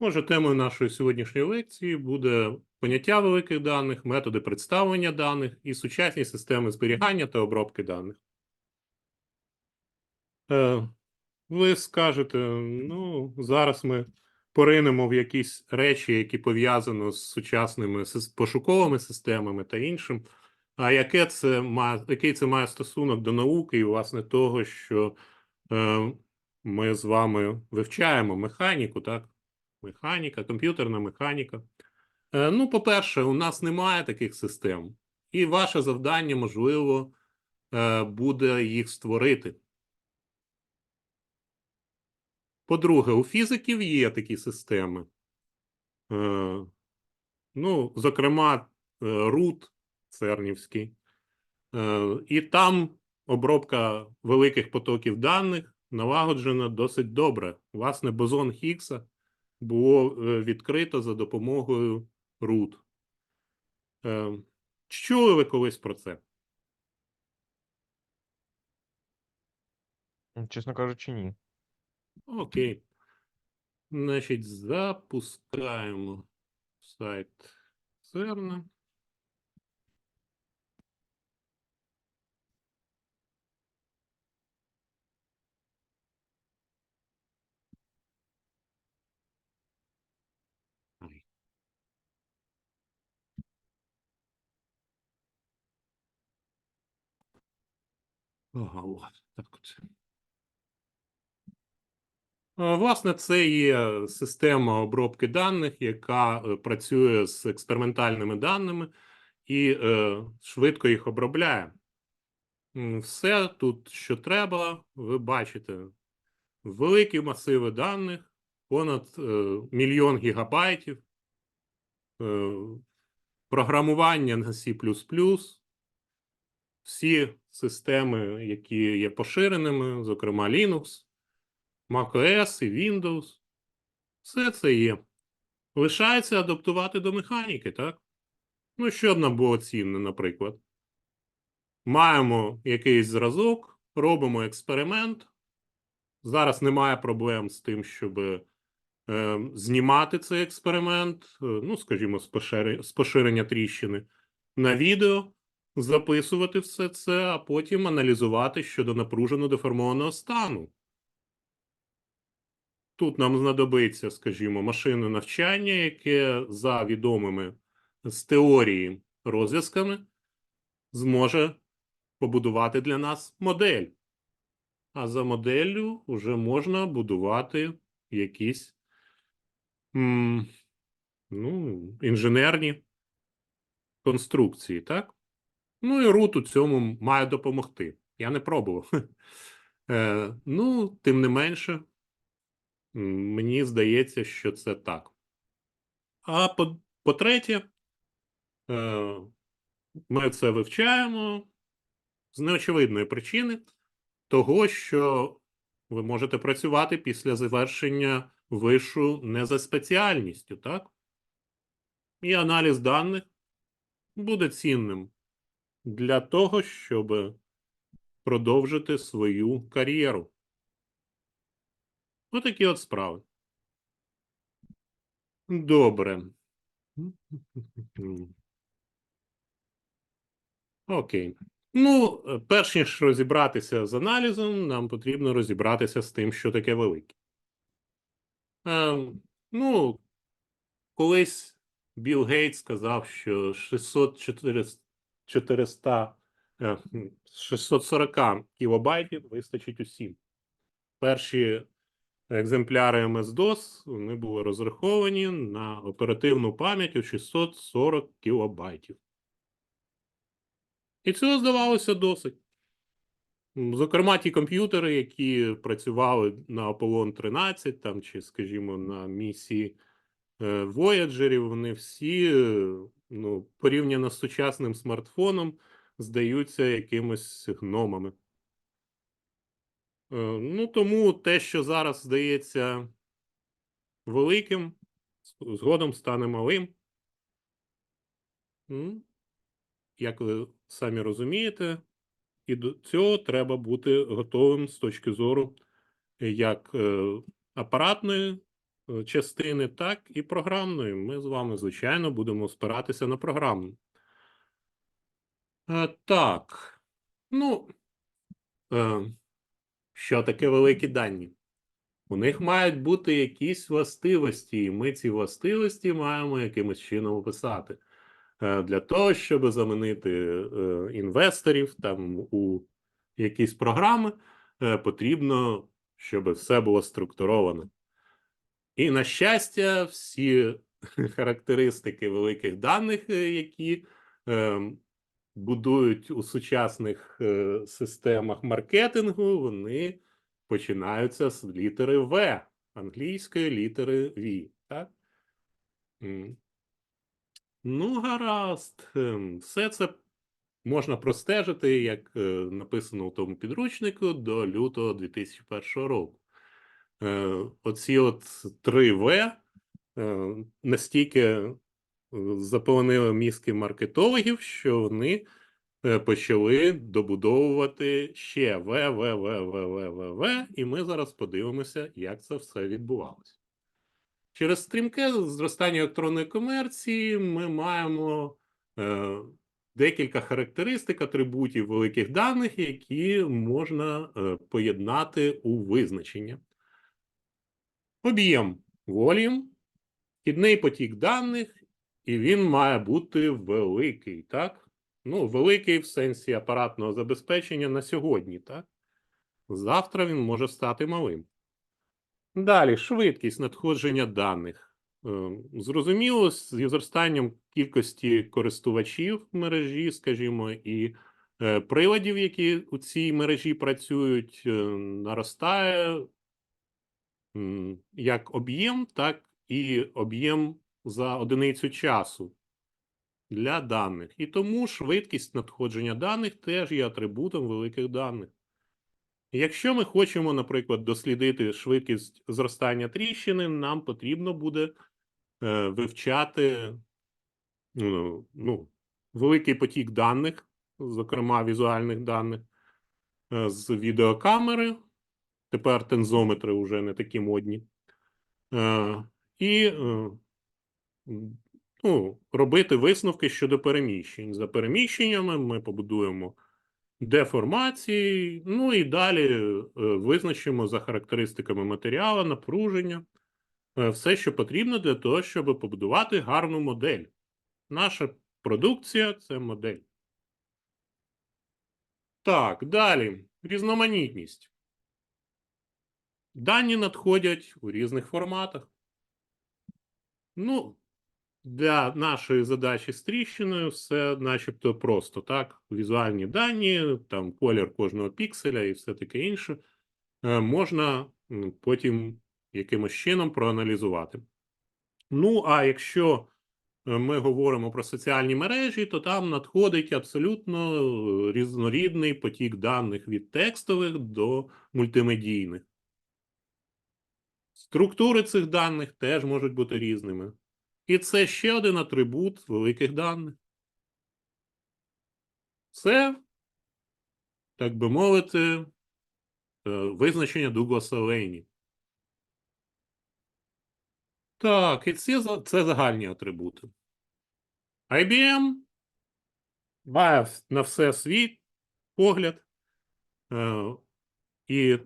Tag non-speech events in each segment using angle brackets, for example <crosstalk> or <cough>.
Може, темою нашої сьогоднішньої лекції буде поняття великих даних, методи представлення даних і сучасні системи зберігання та обробки даних. Е, Ви скажете, ну, зараз ми поринемо в якісь речі, які пов'язані з сучасними пошуковими системами та іншим. А яке це має, який це має стосунок до науки і, власне, того, що е, ми з вами вивчаємо механіку, так? Механіка, комп'ютерна механіка. Е, ну, по-перше, у нас немає таких систем, і ваше завдання, можливо, е, буде їх створити. По-друге, у фізиків є такі системи. Е, ну, зокрема, РУТ Цернівський. І там обробка великих потоків даних налагоджена досить добре. Власне, бозон Хіггса було е, відкрито за допомогою РУД. Е, чули ви колись про це? Чесно кажучи, ні. Окей. Значить, запускаємо сайт CERN. Ага, так от. Власне, це є система обробки даних, яка е, працює з експериментальними даними і е, швидко їх обробляє. Все тут, що треба, ви бачите. Великі масиви даних, понад е, мільйон гігабайтів, е, програмування на C++, всі системи, які є поширеними, зокрема Linux, macOS і Windows. Все це є. Лишається адаптувати до механіки, так? Ну, що б нам було цінне, наприклад. Маємо якийсь зразок, робимо експеримент. Зараз немає проблем з тим, щоб е, знімати цей експеримент, е, ну, скажімо, з поширення тріщини на відео, записувати все це, а потім аналізувати щодо напружено деформованого стану. Тут нам знадобиться, скажімо, машинне навчання, яке за відомими з теорії розв'язками зможе побудувати для нас модель. А за моделлю вже можна будувати якісь ну, інженерні конструкції, так? Ну і рут у цьому має допомогти. Я не пробував. <laughs> Е, ну, тим не менше, мені здається, що це так. А по- по-третє, е, ми це вивчаємо з неочевидної причини того, що ви можете працювати після завершення вишу не за спеціальністю, так? І аналіз даних буде цінним для того, щоб продовжити свою кар'єру. Отакі от справи. Добре. Окей. Ну, перш ніж розібратися з аналізом, нам потрібно розібратися з тим, що таке велике. Е, ну, колись Білл Гейтс сказав, що 600 400, 400 е, 640 кілобайтів вистачить усім. Перші екземпляри MS-DOS вони були розраховані на оперативну пам'ять у 640 кілобайтів. І цього здавалося досить. Зокрема, ті комп'ютери, які працювали на Apollon 13, там, чи, скажімо, на місії е, Voyager, вони всі, е, ну, порівняно з сучасним смартфоном, здаються якимось гномами. Е, Ну, тому те, що зараз здається великим, згодом стане малим. Як ви самі розумієте, і до цього треба бути готовим з точки зору як е, апаратної частини, так і програмної. Ми з вами, звичайно, будемо спиратися на програмну. Е, Так, ну, е, що таке великі дані? У них мають бути якісь властивості, і ми ці властивості маємо якимось чином описати. Е, Для того, щоб замінити е, інвесторів там у якісь програми, е, потрібно, щоб все було структуровано. І, на щастя, всі <laughs> характеристики великих даних, е, які е, будують у сучасних е, системах маркетингу, вони починаються з літери В, англійської літери V. Так? Ну, гаразд. Ем, Все це можна простежити, як е, написано у тому підручнику, до лютого 2001 року. Е, Оці от 3 В е, настільки е, заполонили мізки маркетологів, що вони почали добудовувати ще В, В, В, В, В, В, В, і ми зараз подивимося, як це все відбувалося. Через стрімке зростання електронної комерції ми маємо е, декілька характеристик атрибутів великих даних, які можна е, поєднати у визначення. Об'єм volume, вхідний потік даних, і він має бути великий, так? Ну, великий в сенсі апаратного забезпечення на сьогодні, так? Завтра він може стати малим. Далі, швидкість надходження даних. Е, Зрозуміло, з зростанням кількості користувачів мережі, скажімо, і е, приладів, які у цій мережі працюють, е, наростає як об'єм, так і об'єм за одиницю часу для даних. І тому швидкість надходження даних теж є атрибутом великих даних. Якщо ми хочемо, наприклад, дослідити швидкість зростання тріщини, нам потрібно буде е, вивчати ну, ну, великий потік даних, зокрема візуальних даних, е, з відеокамери. Тепер тензометри вже не такі модні. Е, і е, ну, робити висновки щодо переміщень. За переміщеннями ми побудуємо деформації, ну і далі е, визначимо за характеристиками матеріалу, напруження, е, все, що потрібно для того, щоб побудувати гарну модель. Наша продукція це модель. Так, далі. Різноманітність. Дані надходять у різних форматах. Ну, для нашої задачі з тріщиною все начебто просто, так? Візуальні дані, там колір кожного пікселя і все таке інше. Е, Можна потім якимось чином проаналізувати. Ну, а якщо е, ми говоримо про соціальні мережі, то там надходить абсолютно е, різнорідний потік даних від текстових до мультимедійних. Структури цих даних теж можуть бути різними. І це ще один атрибут великих даних. Це, так би мовити, е, визначення Дугласа Лейні. Так, і це, це загальні атрибути. IBM має на все свій погляд. Е, І,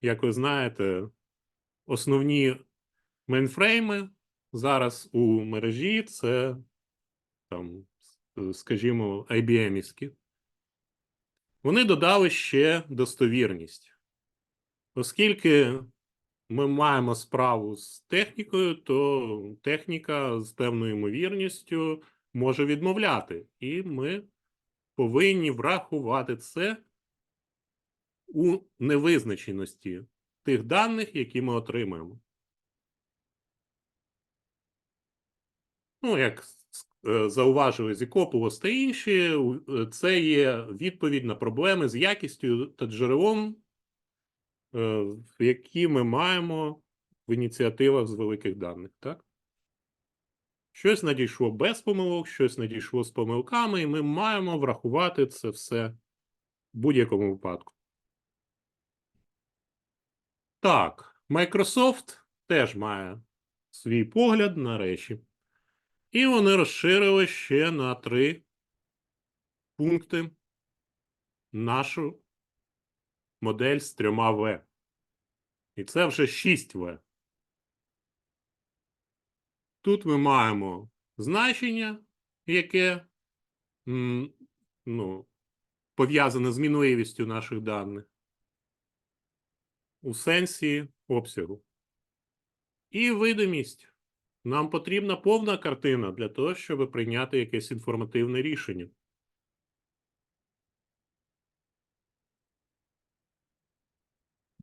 як ви знаєте, основні мейнфрейми зараз у мережі це, там, скажімо, IBM-івські. Вони додали ще достовірність. Оскільки ми маємо справу з технікою, то техніка з певною ймовірністю може відмовляти, і ми повинні врахувати це у невизначеності тих даних, які ми отримаємо. Ну, як е, зауважили Зікопулос та інші, е, це є відповідь на проблеми з якістю та джерелом, е, які ми маємо в ініціативах з великих даних. Так? Щось надійшло без помилок, щось надійшло з помилками, і ми маємо врахувати це все в будь-якому випадку. Так, Microsoft теж має свій погляд на речі. І вони розширили ще на три пункти нашу модель з трьома В. І це вже 6 В. Тут ми маємо значення, яке ну, пов'язане з мінливістю наших даних у сенсі обсягу. І видимість. Нам потрібна повна картина для того, щоб прийняти якесь інформативне рішення.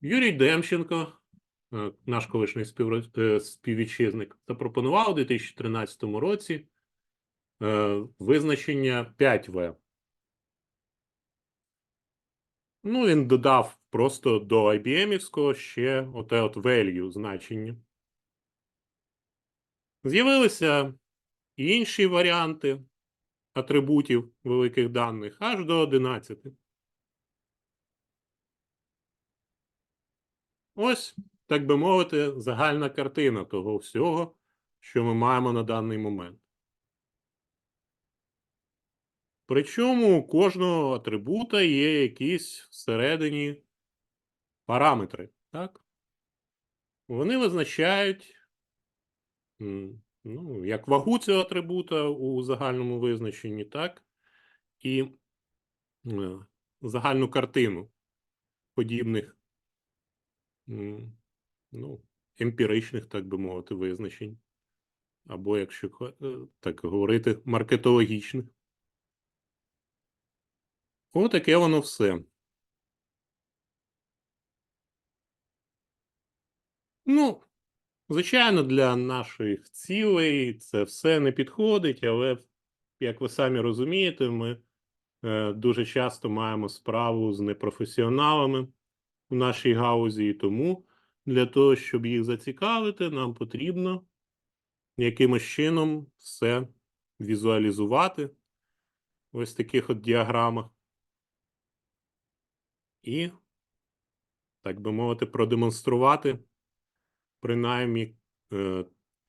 Юрій Демченко, е, наш колишній е, співвітчизник, запропонував у 2013 році е, визначення 5В. Ну, він додав просто до IBM-івського ще оте от value значення. З'явилися і інші варіанти атрибутів великих даних аж до 11. Ось, так би мовити, загальна картина того всього, що ми маємо на даний момент. Причому у кожного атрибута є якісь всередині параметри, так? Вони визначають ну, як вагу цього атрибута у загальному визначенні, так? І е, загальну картину подібних ну, емпіричних, так би мовити, визначень. Або, якщо е, так говорити, маркетологічних. Отаке воно все. Ну, звичайно, для наших цілей це все не підходить, але, як ви самі розумієте, ми е, дуже часто маємо справу з непрофесіоналами у нашій гаузі, і тому для того, щоб їх зацікавити, нам потрібно якимось чином все візуалізувати в ось таких от діаграмах. І, так би мовити, продемонструвати принаймні е,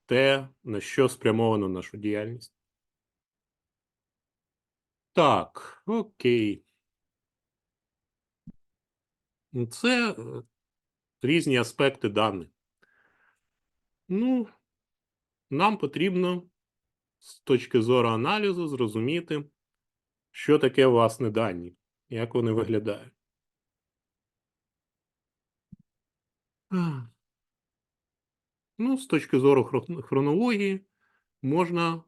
те, на що спрямована наша діяльність. Так, окей. Ну, Це е, різні аспекти даних. Ну, нам потрібно з точки зору аналізу зрозуміти, що таке власне дані, як вони виглядають. Ну, з точки зору хронології можна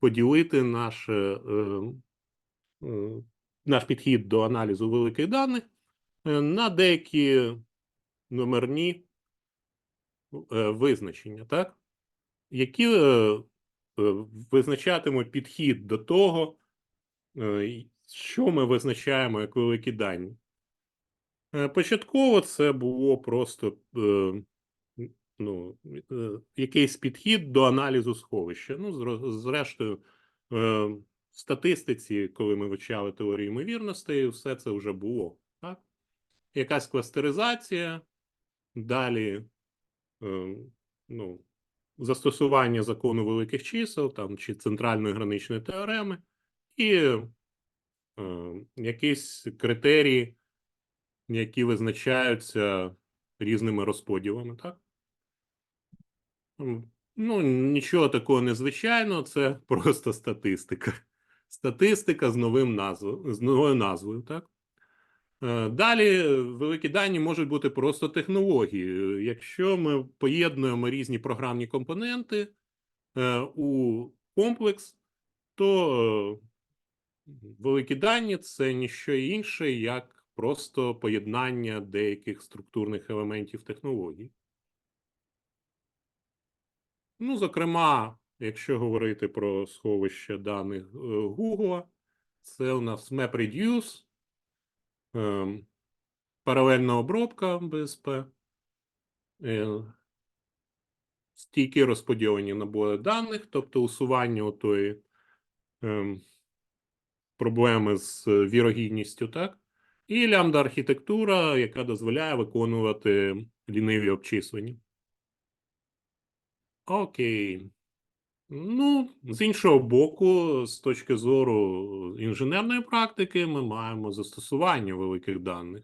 поділити наш, е, е, наш підхід до аналізу великих даних е, на деякі номерні е, визначення, так? які е, е, визначатимуть підхід до того, е, що ми визначаємо як великі дані. Е, Початково це було просто е, ну, е, якийсь підхід до аналізу сховища. Ну, зрештою, е, в статистиці, коли ми вивчали теорію ймовірностей, все це вже було. Так? Якась кластеризація, далі е, ну, застосування закону великих чисел там, чи центральної граничної теореми, і якісь критерії, які визначаються різними розподілами. Так? Ну, нічого такого незвичайного, це <laughs> просто статистика. Статистика з новим назвою, з новою назвою, так? Е, Далі е, великі дані можуть бути просто технологією. Якщо ми поєднуємо різні програмні компоненти е, у комплекс, то великі дані це ніщо інше, як просто поєднання деяких структурних елементів технологій. Ну, зокрема, якщо говорити про сховище даних е, Google, це у нас MapReduce, ем, паралельна обробка БСП, е, стійкі розподілені набори даних, тобто усування отої ем, проблеми з е, вірогідністю, так? І лямбда-архітектура, яка дозволяє виконувати ліниві обчислення. Окей. Ну, з іншого боку, з точки зору інженерної практики, ми маємо застосування великих даних.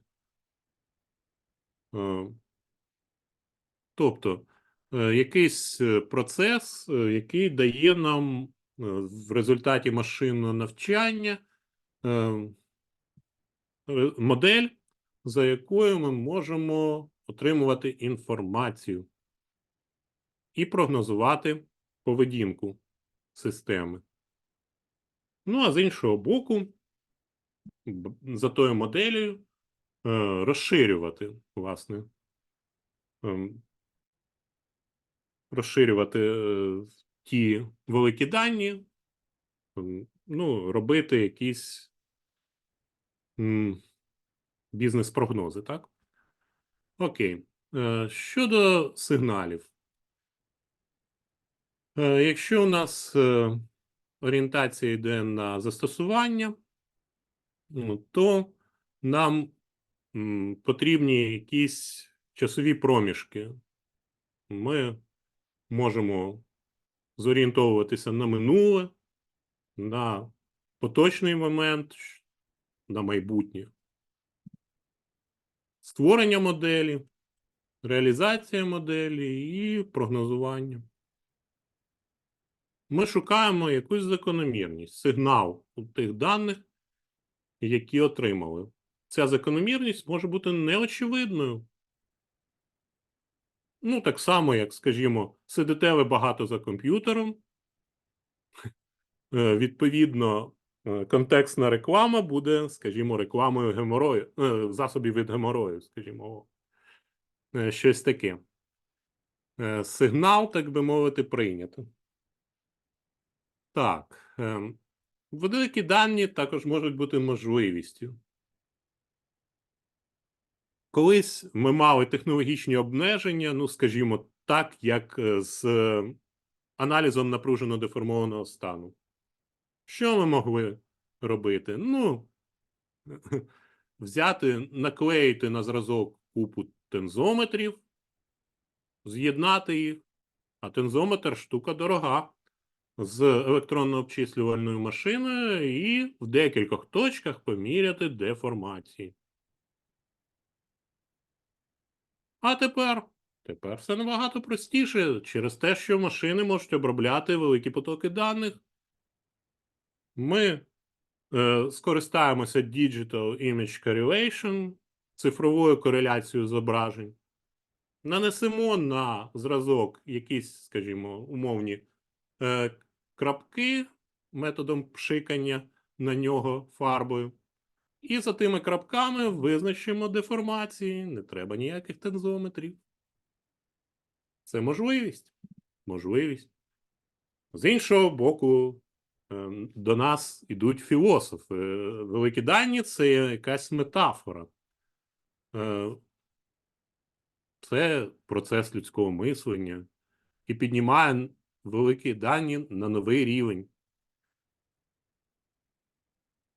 Е, Тобто, е, якийсь е, процес, який дає нам в результаті машинного навчання модель, за якою ми можемо отримувати інформацію і прогнозувати поведінку системи. Ну, а з іншого боку, за тою моделлю е, розширювати, власне, ем, розширювати е, ті великі дані, ем, ну, робити якісь бізнес-прогнози, так? Окей. Е, Щодо сигналів. Е, Якщо у нас е, орієнтація йде на застосування, ну, то нам потрібні якісь часові проміжки. Ми можемо зорієнтовуватися на минуле, на поточний момент, на майбутнє. Створення моделі, реалізація моделі і прогнозування. Ми шукаємо якусь закономірність, сигнал у тих даних, які отримали. Ця закономірність може бути неочевидною. Ну, так само, як, скажімо, сидите ви багато за комп'ютером. Е, Відповідно, е, контекстна реклама буде, скажімо, рекламою геморою, е, засобів від геморою, скажімо, щось таке. Сигнал, так би мовити, прийнято. Так. ем, Великі дані також можуть бути можливістю. Колись ми мали технологічні обмеження, ну, скажімо, так, як е, з е, аналізом напружено деформованого стану. Що ми могли робити? Ну, <laughs> взяти, наклеїти на зразок купу тензометрів, з'єднати їх, а тензометр штука дорога з електронно-обчислювальною машиною і в декількох точках поміряти деформації. А тепер, тепер все набагато простіше через те, що машини можуть обробляти великі потоки даних. Ми е, скористаємося Digital Image Correlation, цифровою кореляцією зображень. Нанесемо на зразок якісь, скажімо, умовні е, крапки методом пшикання на нього фарбою. І за тими крапками визначимо деформації. Не треба ніяких тензометрів. Це можливість. Можливість. З іншого боку, е, до нас ідуть філософи. Великі дані це якась метафора. Е, Це процес людського мислення і піднімає великі дані на новий рівень.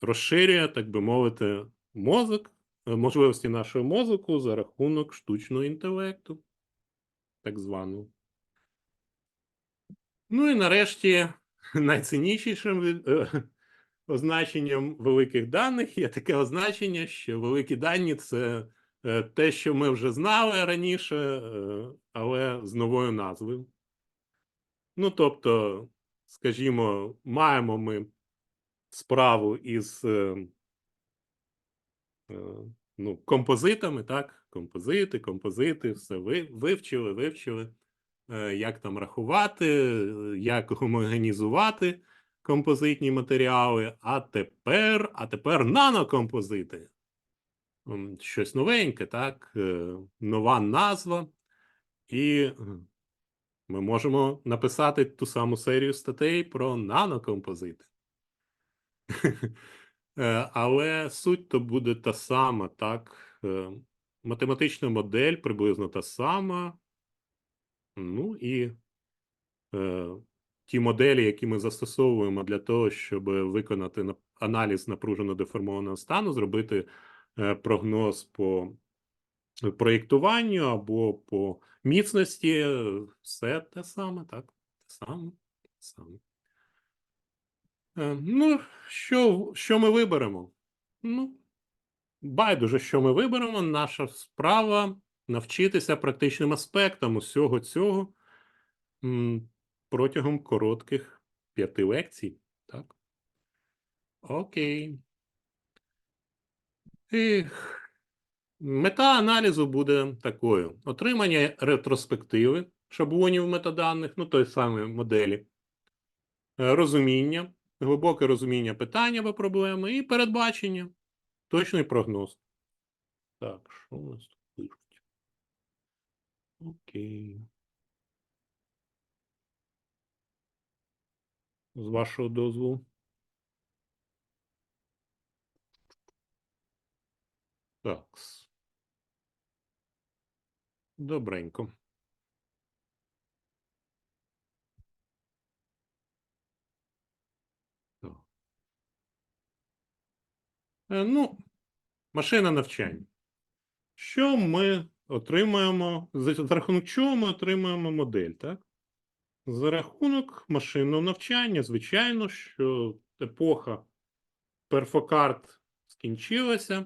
Розширює, так би мовити, мозок, е, можливості нашого мозку за рахунок штучного інтелекту, так званого. Ну і нарешті <laughs> найціннішим від- е, означенням великих даних є таке означення, що великі дані це е, те, що ми вже знали раніше, але з новою назвою. Ну, тобто, скажімо, маємо ми справу із е, е, ну, композитами, так? Композити, композити, все ви, вивчили, вивчили, е, як там рахувати, е, як гомогенізувати композитні матеріали. А тепер, а тепер нанокомпозити. Щось новеньке, так? Е, Нова назва. І ми можемо написати ту саму серію статей про нанокомпозити. <laughs> Е, Але суть то буде та сама, так. Е, Математична модель приблизно та сама. Ну і е, ті моделі, які ми застосовуємо для того, щоб виконати аналіз напружено деформованого стану, зробити е, прогноз по проєктуванню або по міцності, е, все те саме, так? Те саме, те саме. Е, Ну, що, що ми виберемо? Ну, байдуже, що ми виберемо. Наша справа навчитися практичним аспектам усього цього протягом коротких п'яти лекцій. Так? Окей. І мета аналізу буде такою: отримання ретроспективи шаблонів метаданих, ну той самої моделі, е, розуміння, глибоке розуміння питання або проблеми і передбачення, точний прогноз. Так, що у нас тут пишуть? Окей. З вашого дозволу. Так. Добренько. Е, Ну, машина навчання. Що ми отримаємо? За рахунок чого ми отримаємо модель, так? За рахунок машинного навчання, звичайно, що епоха перфокарт скінчилася,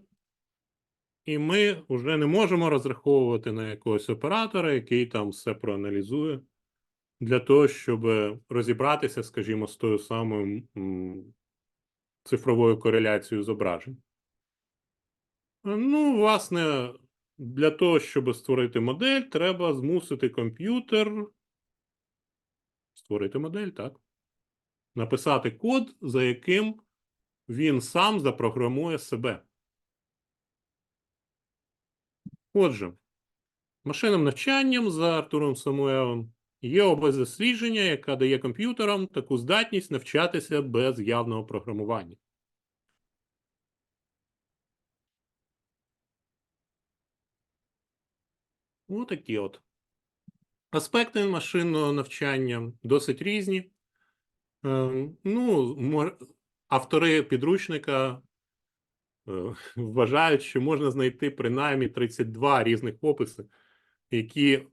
і ми вже не можемо розраховувати на якогось оператора, який там все проаналізує, для того, щоб розібратися, скажімо, з тою самою цифровою кореляцією зображень. Ну, власне, для того, щоб створити модель, треба змусити комп'ютер створити модель, так? Написати код, за яким він сам запрограмує себе. Отже, машинним навчанням за Артуром Самуелом є область дослідження, яка дає комп'ютерам таку здатність навчатися без явного програмування. Отакі от. Аспекти машинного навчання досить різні. Ем, Ну, автори підручника вважають, що можна знайти принаймні 32 різних описи, які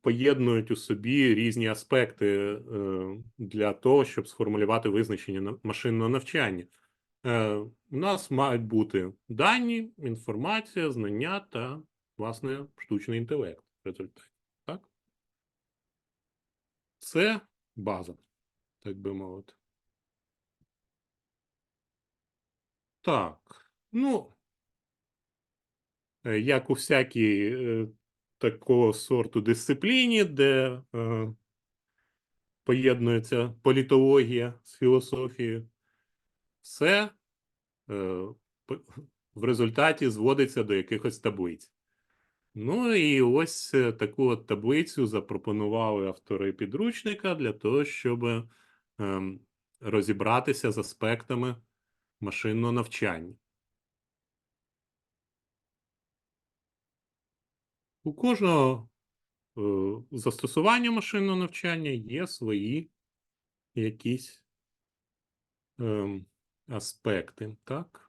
поєднують у собі різні аспекти е, для того, щоб сформулювати визначення машинного навчання. Е, У нас мають бути дані, інформація, знання та, власне, штучний інтелект в результаті. Так? Це база, так би мовити. Так, ну, е, як у всякій е, такого сорту дисципліні, де е, поєднується політологія з філософією, все е, в результаті зводиться до якихось таблиць. Ну і ось е, таку от таблицю запропонували автори підручника для того, щоб ем, розібратися з аспектами машинного навчання. У кожного е, застосування машинного навчання є свої якісь е, аспекти, так?